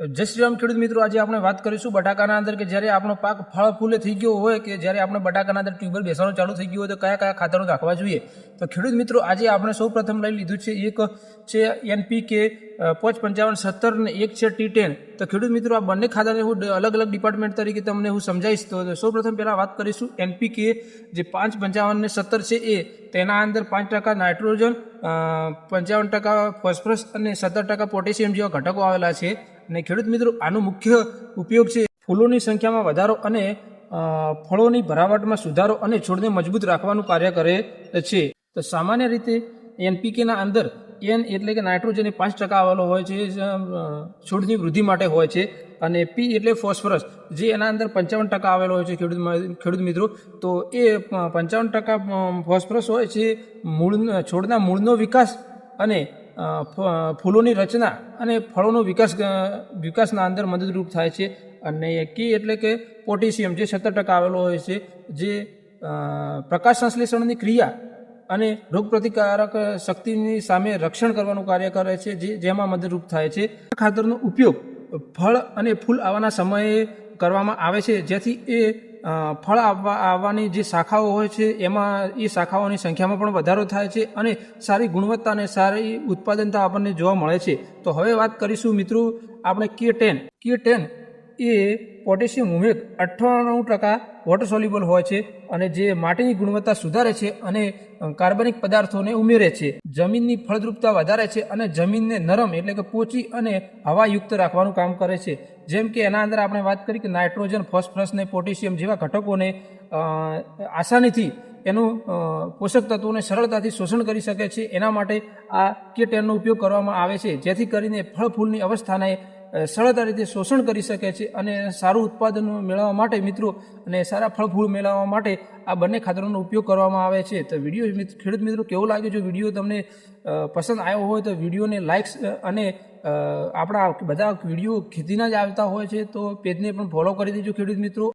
જય શ્રી રામ ખેડૂત મિત્રો, આજે આપણે વાત કરીશું બટાકાના અંદર કે જ્યારે આપણો પાક ફળ ફૂલે થઈ ગયો હોય કે જ્યારે આપણે બટાકાના અંદર ટ્યુબવેલ બેસવાનું ચાલુ થઈ ગયું હોય તો કયા કયા ખાતરો નાખવા જોઈએ? તો ખેડૂત મિત્રો, આજે આપણે સૌ પ્રથમ લઈ લીધું છે, એક છે એનપીકે પાંચ પંચાવન, સત્તર ને એક છે ટી ટેન. તો ખેડૂત મિત્રો, આ બંને ખાતાને હું અલગ અલગ ડિપાર્ટમેન્ટ તરીકે તમને હું સમજાવીશ. તો સૌ પ્રથમ પહેલાં વાત કરીશું એનપીકે, જે પાંચ પંચાવન ને સત્તર છે એ તેના અંદર પાંચ ટકા નાઇટ્રોજન પંચાવન ટકા ફોસ્ફરસ અને સત્તર ટકા પોટેશિયમ જેવા ઘટકો આવેલા છે. અને ખેડૂત મિત્રો, આનો મુખ્ય ઉપયોગ છે ફૂલોની સંખ્યામાં વધારો અને ફળોની ભરાવટમાં સુધારો અને છોડને મજબૂત રાખવાનું કાર્ય કરે છે. તો સામાન્ય રીતે એનપીકેના અંદર એન એટલે કે નાઇટ્રોજન એ પાંચ ટકા આવેલો હોય છે છોડની વૃદ્ધિ માટે હોય છે. અને પી એટલે ફોસ્ફરસ, જે એના અંદર પંચાવન ટકા આવેલો હોય છે ખેડૂત ખેડૂત મિત્રો. તો એ પંચાવન ટકા ફોસ્ફરસ હોય છે મૂળ છોડના મૂળનો વિકાસ અને ફૂલોની રચના અને ફળોનો વિકાસ વિકાસના અંદર મદદરૂપ થાય છે. અને કી એટલે કે પોટેશિયમ, જે સત્તર ટકા આવેલો હોય છે, જે પ્રકાશ સંશ્લેષણની ક્રિયા અને રોગપ્રતિકારક શક્તિની સામે રક્ષણ કરવાનું કાર્ય કરે છે, જે, જેમાં મદદરૂપ થાય છે. ખાતરનો ઉપયોગ ફળ અને ફૂલ આવવાના સમયે કરવામાં આવે છે, જેથી એ ફળ આવવા, આવવાની જે શાખાઓ હોય છે, એમાં એ શાખાઓની સંખ્યામાં પણ વધારો થાય છે અને સારી ગુણવત્તા અને સારી ઉત્પાદનતા આપણને જોવા મળે છે. તો હવે વાત કરીશું મિત્રો આપણે કે ટેન કે ટેન એ પોટેશિયમ ઉમેગ અઠ્ઠાણું ટકા વોટર સોલ્યુબલ હોય છે અને જે માટીની ગુણવત્તા સુધારે છે અને કાર્બનિક પદાર્થોને ઉમેરે છે. જમીનની ફળદ્રુપતા વધારે છે અને જમીનને નરમ એટલે કે પોચી અને હવાયુક્ત રાખવાનું કામ કરે છે. જેમ કે એના અંદર આપણે વાત કરી કે નાઇટ્રોજન, ફોસ્ફરસ ને પોટેશિયમ જેવા ઘટકોને આસાનીથી એનું પોષક તત્વોને સરળતાથી શોષણ કરી શકે છે. એના માટે આ કે ટેનનો ઉપયોગ કરવામાં આવે છે. જેથી કરીને ફળ ફૂલની અવસ્થાને સરળતા રીતે શોષણ કરી શકે છે અને સારું ઉત્પાદન મેળવવા માટે મિત્રો અને સારા ફળ ફૂલ મેળવવા માટે આ બંને ખાતરોનો ઉપયોગ કરવામાં આવે છે. તો વીડિયો ખેડૂત મિત્રો કેવો લાગ્યો? જો વીડિયો તમને પસંદ આવ્યો હોય તો વિડીયોને લાઇક્સ અને આપણા બધા વીડિયો ખેતીના જ આવતા હોય છે તો પેજને પણ ફોલો કરી દેજો ખેડૂત મિત્રો.